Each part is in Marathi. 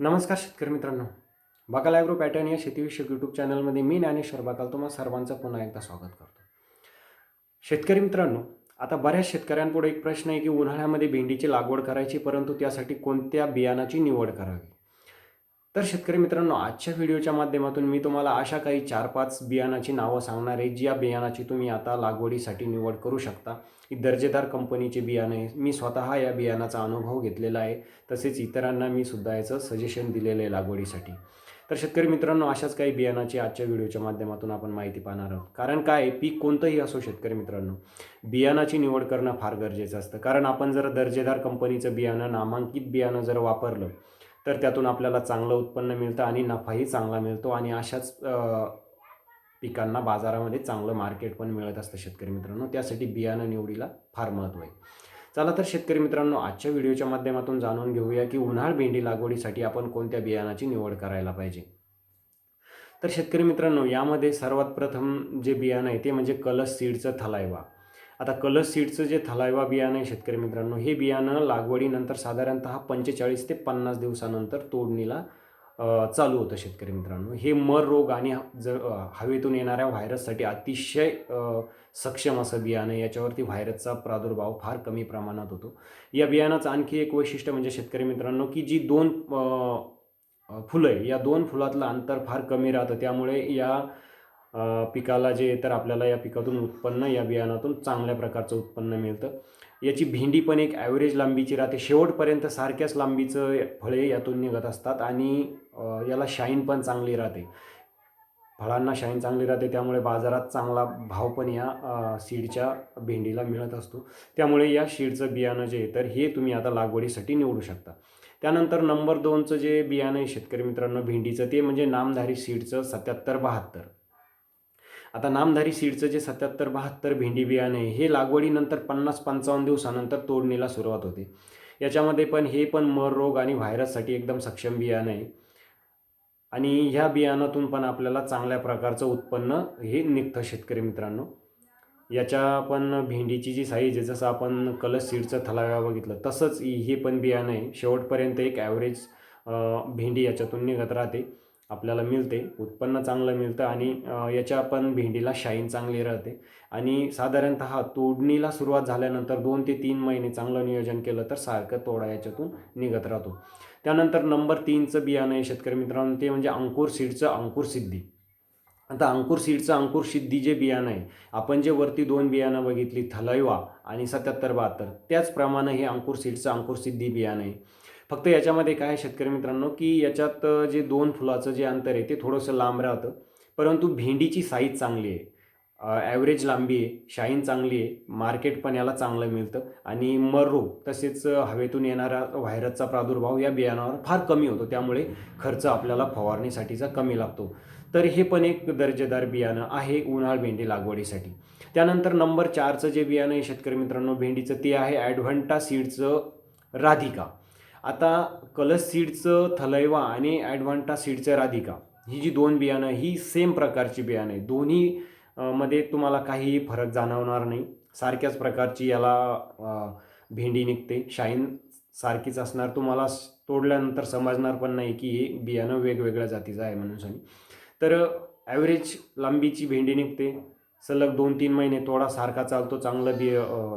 नमस्कार शेतकरी मित्रांनो. बाकाल ॲग्रो पॅटर्न या शेतीविषयक यूट्यूब चॅनलमध्ये मी ज्ञानेश्वर बाकाल तुम्हा सर्वांचं पुन्हा एकदा स्वागत करतो. शेतकरी मित्रांनो आता बऱ्याच शेतकऱ्यांपुढे एक प्रश्न आहे की उन्हाळ्यामध्ये भेंडीची लागवड करायची परंतु त्यासाठी कोणत्या बियाणाची निवड करावी? तर शेतकरी मित्रांनो आजच्या व्हिडिओच्या माध्यमातून मी तुम्हाला अशा काही चार पाच बियाणाची नावं सांगणार आहे ज्या बियाणाची तुम्ही आता लागवडीसाठी निवड करू शकता. ही दर्जेदार कंपनीचे बियाणं आहे. मी स्वतः या बियाणाचा अनुभव घेतलेला आहे. तसेच इतरांना मी सुद्धा याचं सजेशन दिलेलं आहे लागवडीसाठी. तर शेतकरी मित्रांनो अशाच काही बियाणाची आजच्या व्हिडिओच्या माध्यमातून आपण माहिती पाहणार आहोत. कारण काय पीक कोणतंही असो शेतकरी मित्रांनो बियाणाची निवड करणं फार गरजेचं असतं. कारण आपण जर दर्जेदार कंपनीचं बियाणं नामांकित बियाणं जर वापरलं तर त्यातून आपल्याला चांगलं उत्पन्न मिळतं आणि नफाही चांगला मिळतो आणि अशाच पिकांना बाजारामध्ये चांगलं मार्केट पण मिळत असतं शेतकरी मित्रांनो. त्यासाठी बियाणं निवडीला फार महत्त्व आहे. चला तर शेतकरी मित्रांनो आजच्या व्हिडिओच्या माध्यमातून जाणून घेऊया की उन्हाळ भेंडी लागवडीसाठी आपण कोणत्या बियाणाची निवड करायला पाहिजे? तर शेतकरी मित्रांनो यामध्ये सर्वात प्रथम जे बियाणं आहे ते म्हणजे कलस सीडचं थलायवा. आता कलस सीडचं जे थलायवा बियाणं आहे शेतकरी मित्रांनो हे बियाणं लागवडीनंतर साधारणतः पंचेचाळीस ते पन्नास दिवसानंतर तोडणीला चालू होतं शेतकरी मित्रांनो. हे मर रोग आणि ज हवेतून येणाऱ्या व्हायरससाठी अतिशय सक्षम असं बियाणं याच्यावरती व्हायरसचा प्रादुर्भाव फार कमी प्रमाणात होतो. या बियाणाचं आणखी एक वैशिष्ट्य म्हणजे शेतकरी मित्रांनो की जी दोन फुलं आहे या दोन फुलातलं अंतर फार कमी राहतं. त्यामुळे या पिकाला जे तर आपल्याला या पिकातून उत्पन्न या बियाणातून चांगल्या प्रकारचं उत्पन्न मिळतं. याची भेंडी पण एक ॲव्हरेज लांबीची राहते. शेवटपर्यंत सारख्याच लांबीचं फळे यातून निघत असतात आणि याला शाईन पण चांगली राहते. फळांना शाईन चांगली राहते त्यामुळे बाजारात चांगला भाव पण या सीडच्या भेंडीला मिळत असतो. त्यामुळे या सीडचं बियाणं जे आहे तर हे तुम्ही आता लागवडीसाठी निवडू शकता. त्यानंतर नंबर दोनचं जे बियाणं आहे शेतकरी मित्रांनो भेंडीचं ते म्हणजे नामधारी सीडचं सत्याहत्तर बहात्तर. आता नामधारी सीडचं जे सत्याहत्तर बहात्तर भेंडी बियाणे हे लागवडीनंतर पन्नास पंचावन्न दिवसानंतर तोडणीला सुरुवात होते. याच्यामध्ये पण हे पण मर रोग आणि व्हायरससाठी एकदम सक्षम बियाणं आहे. आणि ह्या बियाणातून पण आपल्याला चांगल्या प्रकारचं उत्पन्न हे निघतं शेतकरी मित्रांनो. याच्या पण भेंडीची जी साईज आहे जसं आपण कलश सीडचं थलाव्या बघितलं तसंच हे पण बियाणं आहे शेवटपर्यंत एक ॲव्हरेज भेंडी याच्यातून निघत राहते. आपल्याला मिळते उत्पन्न चांगलं मिळतं आणि याच्या पण भेंडीला शाईन चांगली राहते. आणि साधारणत तोडणीला सुरुवात झाल्यानंतर दोन ते तीन महिने चांगलं नियोजन केलं तर सारखं तोडा याच्यातून निघत राहतो. त्यानंतर नंबर तीनचं बियाणं आहे शेतकरी मित्रांनो ते म्हणजे अंकुर सीडचं अंकुर सिद्धी. आता अंकुर सीडचं अंकुर सिद्धी जे बियाणं आहे आपण जे वरती दोन बियाणं बघितली थलैवा आणि सत्याहत्तर बहात्तर त्याचप्रमाणे हे अंकुर सीडचं अंकुर सिद्धी बियाणं आहे. फक्त याच्यामध्ये काय आहे शेतकरी मित्रांनो की याच्यात जे दोन फुलाचं जे अंतर आहे ते थोडंसं लांब राहतं. परंतु भेंडीची साईज चांगली आहे. ॲव्हरेज लांबी आहे शाईन चांगली आहे मार्केट पण याला चांगलं मिळतं. आणि मर तसेच हवेतून येणारा व्हायरसचा प्रादुर्भाव या बियाणावर फार कमी होतो. त्यामुळे खर्च आपल्याला फवारणीसाठीचा कमी लागतो. तर हे पण एक दर्जेदार बियाणं आहे उन्हाळ भेंडी लागवडीसाठी. त्यानंतर नंबर चारचं जे बियाणं आहे शेतकरी मित्रांनो भेंडीचं ते आहे ॲडव्हंटा सीडचं राधिका. आता कलस सीडचं थलैवा आणि ॲडव्हान्टा सीडचं राधिका ही जी दोन बियाणं ही सेम प्रकारची बियाणं आहे दोन्ही मध्ये तुम्हाला काहीही फरक जाणवणार नाही. सारख्याच प्रकारची याला भेंडी निघते. शाईन सारखीच असणार. तुम्हाला तोडल्यानंतर समजणार पण नाही की हे बियाणं वेगवेगळ्या जातीचं आहे म्हणून सांग तर ॲव्हरेज लांबीची भेंडी निघते. सलग दोन तीन महिने थोडा सारखा चालतो चांगलं बी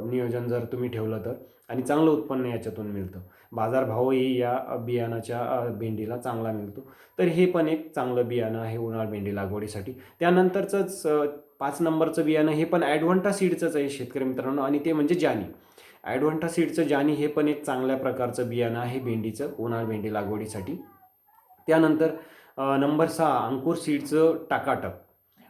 नियोजन जर तुम्ही ठेवलं तर. आणि चांगलं उत्पन्न याच्यातून मिळतं. बाजारभावही या बियाणाच्या भेंडीला चांगला मिळतो. तर हे पण एक चांगलं बियाणं आहे उन्हाळ भेंडी लागवडीसाठी. त्यानंतरचंच पाच नंबरचं बियाणं हे पण ॲडव्हान्टा सीडचंच आहे शेतकरी मित्रांनो. आणि ते म्हणजे जानी. ॲडव्हान्टा सीडचं जानी हे पण एक चांगल्या प्रकारचं बियाणं आहे भेंडीचं उन्हाळ भेंडी लागवडीसाठी. त्यानंतर नंबर सहा अंकुर सीडचं टाकाटक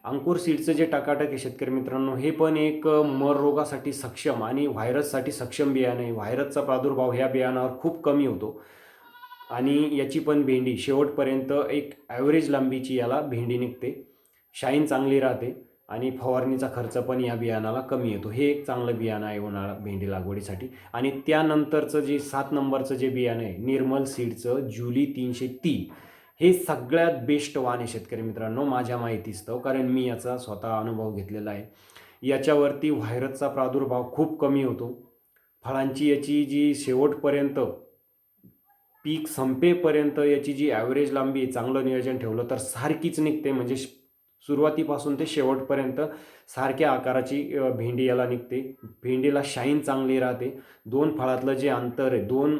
अंकुर सीडचं जे टाकाटक आहे शेतकरी मित्रांनो हे पण एक मर रोगासाठी सक्षम आणि व्हायरससाठी सक्षम बियाणं आहे. व्हायरसचा प्रादुर्भाव ह्या बियाणावर खूप कमी होतो. आणि याची पण भेंडी शेवटपर्यंत एक ॲव्हरेज लांबीची याला भेंडी निघते. शाईन चांगली राहते आणि फवारणीचा खर्च पण या बियाणाला कमी येतो. हे एक चांगलं बियाणं आहे उन्हाळा भेंडी लागवडीसाठी. आणि त्यानंतरचं जे सात नंबरचं जे बियाणं आहे निर्मल सीडचं जुली तीनशे तीन. हे सगळ्यात बेस्ट वाण आहे शेतकरी मित्रांनो माझ्या माहितीस्तव कारण मी याचा स्वतः अनुभव घेतलेला आहे. याच्यावरती व्हायरसचा प्रादुर्भाव खूप कमी होतो. फळांची याची जी शेवटपर्यंत पीक संपेपर्यंत याची जी ॲव्हरेज लांबी आहे चांगलं नियोजन ठेवलं तर सारखीच निघते. म्हणजे सुरुवातीपासून ते शेवटपर्यंत सारख्या आकाराची भेंडी याला निघते. भेंडीला शाईन चांगली राहते. दोन फळातलं जे अंतर आहे दोन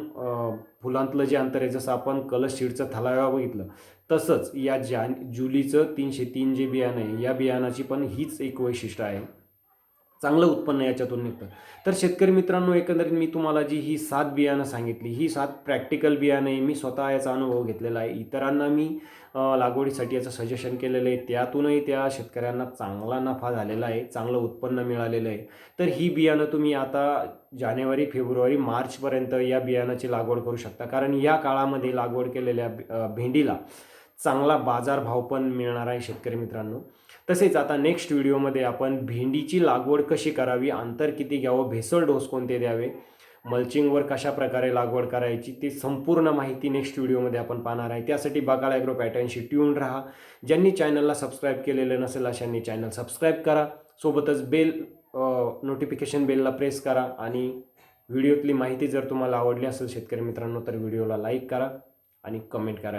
फुलांतलं जे अंतर आहे जसं आपण कलश सीडचं थलाव्या बघितलं तसंच या जान जुलीचं तीनशे तीन जे बियाणं आहे या बियाणाची पण हीच एक वैशिष्ट्य आहे. चांगलं उत्पन्न याच्यातून निघतं. तर शेतकरी मित्रांनो एकंदरीत मी तुम्हाला जी ही सात बियाणं सांगितली ही सात प्रॅक्टिकल बियाणं आहे मी स्वतः याचा अनुभव घेतलेला आहे. इतरांना मी लागवडीसाठी याचं सजेशन केलेलं आहे. त्यातूनही त्या शेतकऱ्यांना चांगला नफा झालेला आहे चांगलं उत्पन्न मिळालेलं आहे. तर ही बियाणं तुम्ही आता जानेवारी फेब्रुवारी मार्चपर्यंत या बियाणाची लागवड करू शकता. कारण या काळामध्ये लागवड केलेल्या भेंडीला चांगला बाजारभाव पण मिळणार आहे शेतकरी मित्रांनो. तसेच आता नेक्स्ट व्हिडिओमध्ये आपण भेंडीची लागवड कशी करावी अंतर किती घ्यावं भेसळ डोस कोणते द्यावे मल्चिंगवर कशा प्रकारे लागवड करायची ती संपूर्ण माहिती नेक्स्ट व्हिडिओमध्ये आपण पाहणार आहे. त्यासाठी बकाल ॲग्रो पॅटर्नशी ट्यून राहा. ज्यांनी चॅनलला सबस्क्राईब केलेलं नसेल अशांनी चॅनल सबस्क्राईब करा. सोबतच बेल नोटिफिकेशन बेलला प्रेस करा आणि व्हिडिओतली माहिती जर तुम्हाला आवडली असेल शेतकरी मित्रांनो तर व्हिडिओला लाईक करा आणि कमेंट करा